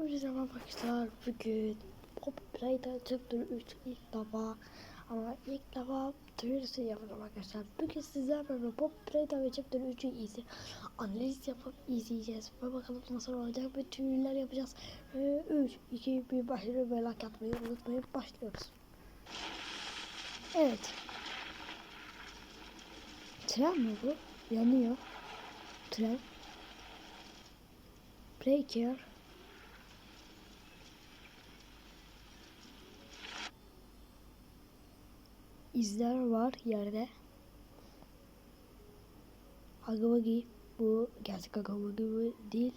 Merhaba arkadaşlar. Bugün Pop Play'da Chapter 3 ilk defa ama ilk defa duyurusu yapacağım arkadaşlar. Bugün sizlerle beraber Pop Play'da ve Chapter 3'ü izi analiz yapıp izleyeceğiz. Ve bakalım nasıl olacak ve tüyler yapacağız. Ee, 3, 2, 1 başlıyor ve like atmayı unutmayın. Başlıyoruz. Evet. Tren mi bu? Yanıyor. Tren. Breaker. İzler var yerde. Agavagi bu gerçek Agavagi değil.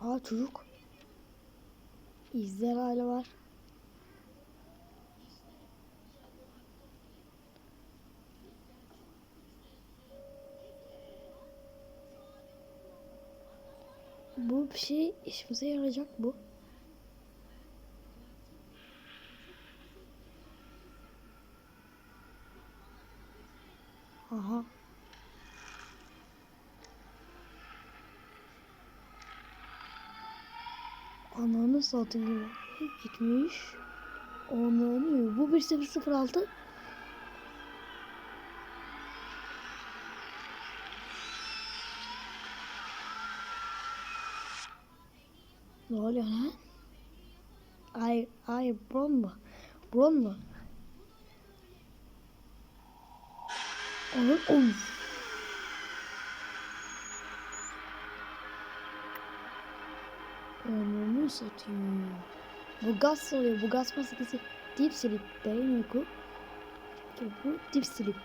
Aa çocuk. İzler hala var. Bu bir şey işimize yarayacak bu. Ananı satayım. Gitmiş. Ananı. Bu 1006. Ne oluyor lan? Ay, ay bron mu? Bron mu? Onun of. Onu satayım. Bu gaz oluyor. Bu gaz maskesi deep sleep değil mi bu? Bu deep sleep.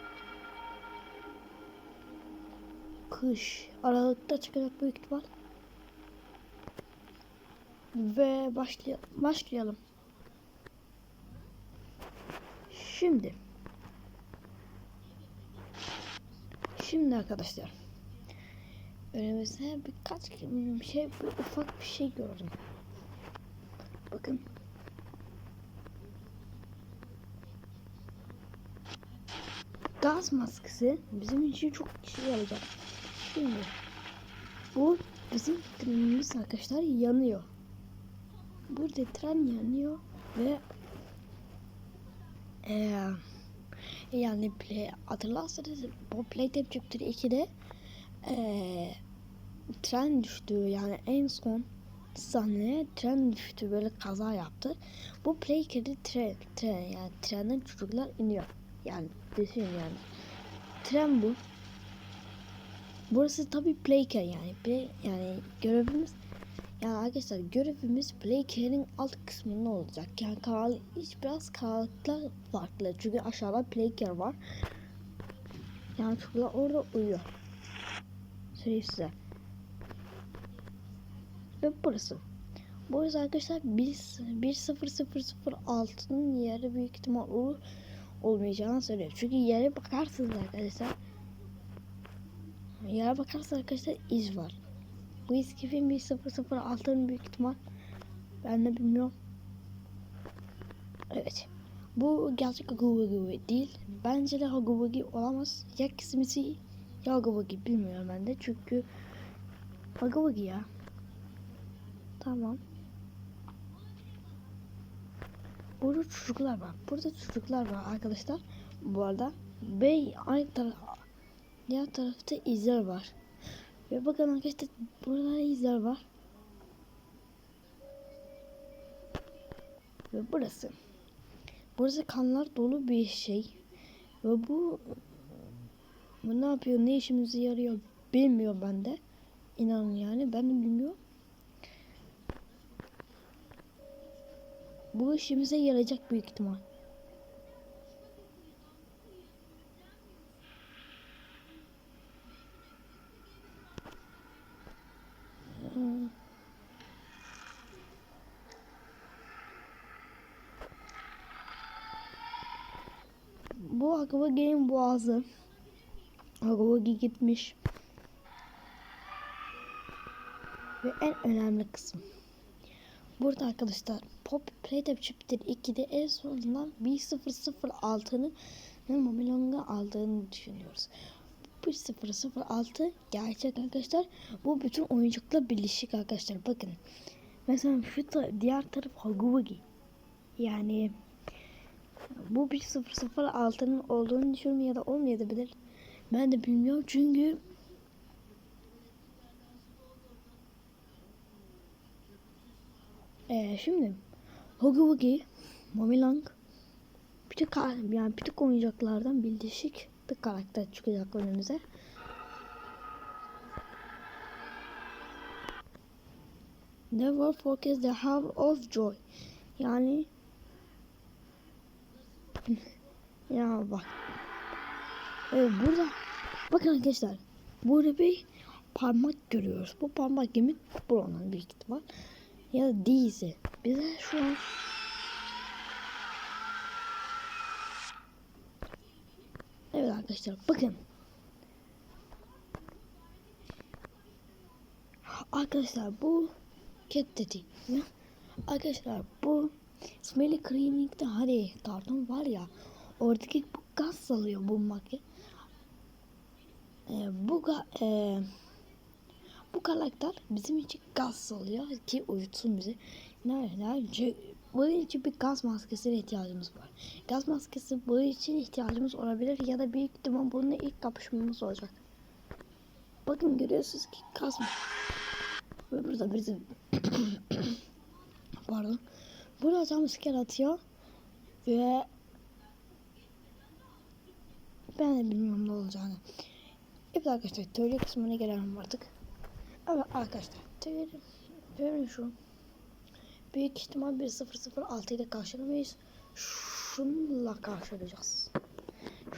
Kış. Aralıkta çıkacak büyük ihtimal. Ve başlayalım. Başlayalım. Şimdi. Şimdi arkadaşlar. Önümüzde birkaç şey, bir ufak bir şey gördüm. Bakın. Gaz maskesi bizim için çok işe yarayacak. Şimdi bu bizim trenimiz arkadaşlar yanıyor. Burada tren yanıyor ve ee, yani play, hatırlarsanız bu Playtime Chapter 2'de ee, tren düştü yani en son sahneye tren düştü böyle kaza yaptı. Bu Playcare'de tren, tren yani trenden çocuklar iniyor. Yani düşün yani. Tren bu. Burası tabii Playcare yani. Play, yani görevimiz yani arkadaşlar görevimiz Playcare'in alt kısmında olacak. Yani kanal hiç biraz karanlıklar farklı. Çünkü aşağıda Playcare var. Yani çocuklar orada uyuyor. Söyleyeyim size. Ve burası. Burası arkadaşlar 1.0006'nın yeri büyük ihtimal olur olmayacağını söylüyor. Çünkü yere bakarsınız arkadaşlar. Yere bakarsanız arkadaşlar iz var. Bu iz kifin 1.006'nın büyük ihtimal. Ben de bilmiyorum. Evet. Bu gerçek Hagubagi değil. Bence de Hagubagi olamaz. Ya kismisi ya Hagubagi bilmiyorum ben de. Çünkü Hagubagi ya. Tamam. Burada çocuklar var. Burada çocuklar var arkadaşlar. Bu arada bey aynı taraf diğer tarafta izler var. Ve bakın arkadaşlar burada izler var. Ve burası. Burası kanlar dolu bir şey. Ve bu bu ne yapıyor? Ne işimize yarıyor? Bilmiyorum ben de. İnanın yani ben de bilmiyorum. Bu işimize yarayacak büyük ihtimal. Hmm. Bu Hagawagi'nin boğazı. Hagawagi gitmiş. Ve en önemli kısım. Burada arkadaşlar Pop Playtime Chapter 2'de en sonundan 1006'nın Mobilonga aldığını düşünüyoruz. 006 gerçek arkadaşlar. Bu bütün oyuncakla birleşik arkadaşlar. Bakın. Mesela şu ta- diğer taraf Huggy. Yani bu 1006'nın olduğunu düşünüyorum ya da olmayabilir. Ben de bilmiyorum çünkü ee, şimdi Huggy Wuggy, Momilang bir tek yani bir tek oyuncaklardan birleşik bir karakter çıkacak önümüze. Never forget the half of joy. Yani ya bak. Evet burada bakın arkadaşlar burada bir parmak görüyoruz. Bu parmak yemin buranın büyük ihtimal. Ya da değilse bize şu an Evet arkadaşlar bakın. Arkadaşlar bu cat dedi. Arkadaşlar bu Smelly Cleaning'de hani karton var ya oradaki bu gaz salıyor bu makine. Ee, bu ga, e, bu karakter bizim için gaz salıyor ki uyutsun bizi. Nerede? Bunun için bir gaz maskesine ihtiyacımız var. Gaz maskesi bunun için ihtiyacımız olabilir ya da büyük ihtimal bununla ilk kapışmamız olacak. Bakın görüyorsunuz ki gaz Ve burada bizim pardon. Burada jumpscare atıyor ve ben de bilmiyorum ne olacağını. Evet arkadaşlar teori kısmına gelelim artık. Evet arkadaşlar teori, teori şu. Büyük ihtimal 1.006 ile karşılamayız. Şununla karşılayacağız.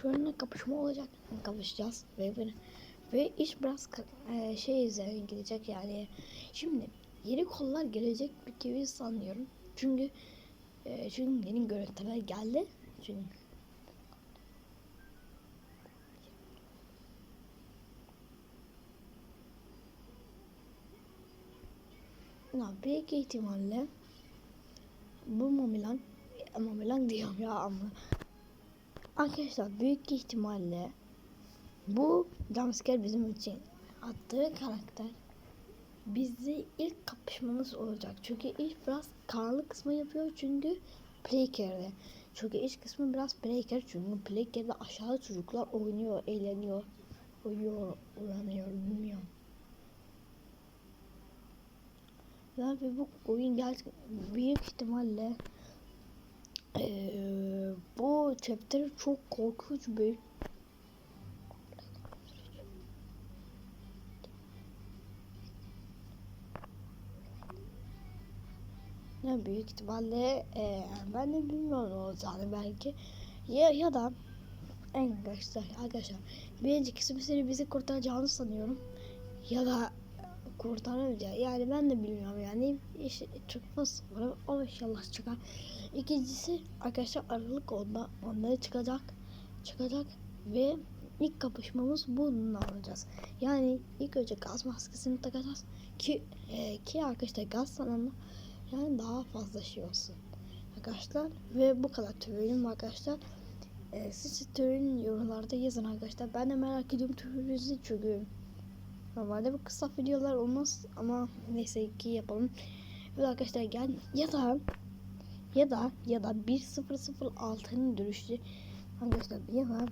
Şununla kapışma olacak. Kapışacağız ve, ve iş biraz e, şey üzerine gidecek yani. Şimdi yeni kollar gelecek bir gibi sanıyorum. Çünkü e, çünkü yeni görüntüler geldi. Çünkü Ya büyük ihtimalle bu Momilan Momilan diyorum ya ama Arkadaşlar büyük ihtimalle bu jumpscare bizim için attığı karakter bizi ilk kapışmamız olacak. Çünkü ilk biraz karanlık kısmı yapıyor çünkü Playcare'de. Çünkü ilk kısmı biraz Playcare çünkü Playcare'de aşağıda çocuklar oynuyor, eğleniyor, uyuyor, uyanıyor bilmiyorum. Ya ve bu oyun gerçekten büyük ihtimalle ee, bu chapter çok korkunç bir ya büyük ihtimalle e, ben de bilmiyorum olacağını belki. Ya ya da en arkadaşlar arkadaşlar birinci seni bizi kurtaracağını sanıyorum. Ya da kurtaramayacak. Yani ben de bilmiyorum yani işte çıkmaz umarım o inşallah çıkar. İkincisi arkadaşlar Aralık onda onları çıkacak çıkacak ve ilk kapışmamız bununla alacağız. Yani ilk önce gaz maskesini takacağız ki e, ki arkadaşlar gaz sananla yani daha fazla şey olsun arkadaşlar ve bu kadar teorim arkadaşlar. E, siz teorinin yorumlarda yazın arkadaşlar. Ben de merak ediyorum teorinizi çünkü Normalde bu kısa videolar olmaz ama neyse ki yapalım. Evet arkadaşlar gel ya da ya da ya da 1006'nın dönüşü arkadaşlar ya da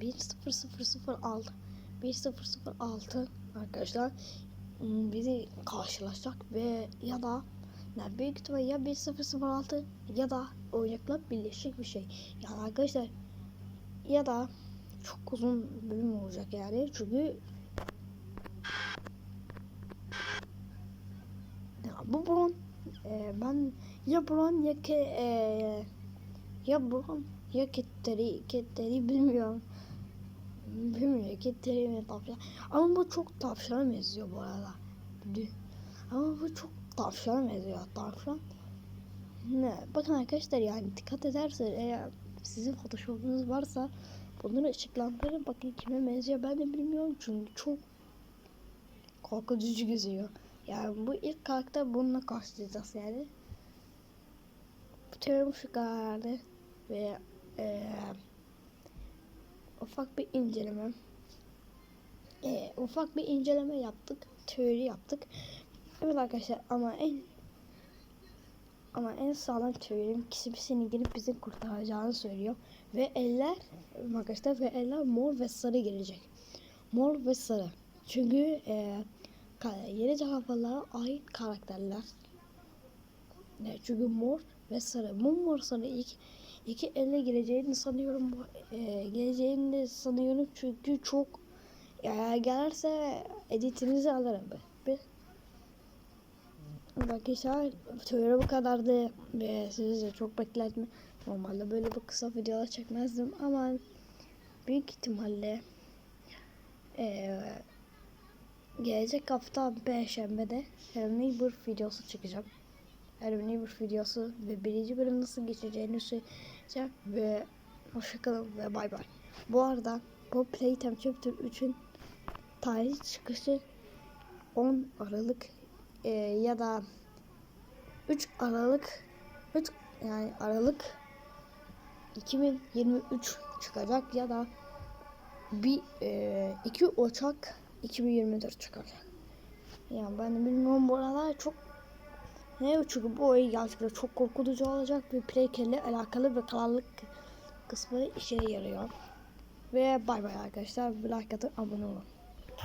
10006 1006 arkadaşlar ıı, bizi karşılaşacak ve ya da yani büyük ihtimalle ya 1006 ya da oyuncakla birleşik bir şey. Yani arkadaşlar ya da çok uzun bölüm olacak yani çünkü bu Bron e, ben ya Bron ya ke e, ya Bron ya Ketteri Ketteri bilmiyorum. Bilmiyorum Ketteri mi tavşan? Ama bu çok tavşana benziyor bu arada. Ama bu çok tavşana benziyor tavşan. Ne? Bakın arkadaşlar yani dikkat ederseniz eğer sizin photoshop'unuz varsa bunları ışıklandırın bakın kime benziyor ben de bilmiyorum çünkü çok korkutucu gözüyor. Yani bu ilk karakter bununla karşılayacağız yani. Teorim şu ve e, ufak bir inceleme. e, ufak bir inceleme yaptık. Teori yaptık. Evet arkadaşlar ama en ama en sağlam teorim kişisini gelip bizi kurtaracağını söylüyor. Ve eller arkadaşlar ve eller mor ve sarı gelecek. Mor ve sarı. Çünkü e, yeni cevaplara ait karakterler. E, çünkü mor ve sarı. Bu mor sarı ilk iki elle geleceğini sanıyorum. E, geleceğini de sanıyorum çünkü çok eğer gelirse editinizi alırım. Bir, Arkadaşlar teori bu kadardı ve sizi de çok bekletme. Normalde böyle bir kısa videolar çekmezdim ama büyük ihtimalle eee, gelecek hafta Perşembe'de Hello Neighbor videosu çekeceğim. Neighbor videosu ve birinci bölüm nasıl geçeceğini söyleyeceğim ve hoşçakalın ve bay bay. Bu arada bu Playtime Chapter 3'ün tarih çıkışı 10 Aralık e, ya da 3 Aralık 3 yani Aralık 2023 çıkacak ya da bir e, 2 Ocak 2024 çıkacak. Yani ben de bilmiyorum bu aralar çok ne çünkü bu oyun gerçekten çok korkutucu olacak bir Playcare ile alakalı ve karanlık kısmı işe yarıyor. Ve bay bay arkadaşlar. Like atın abone olun.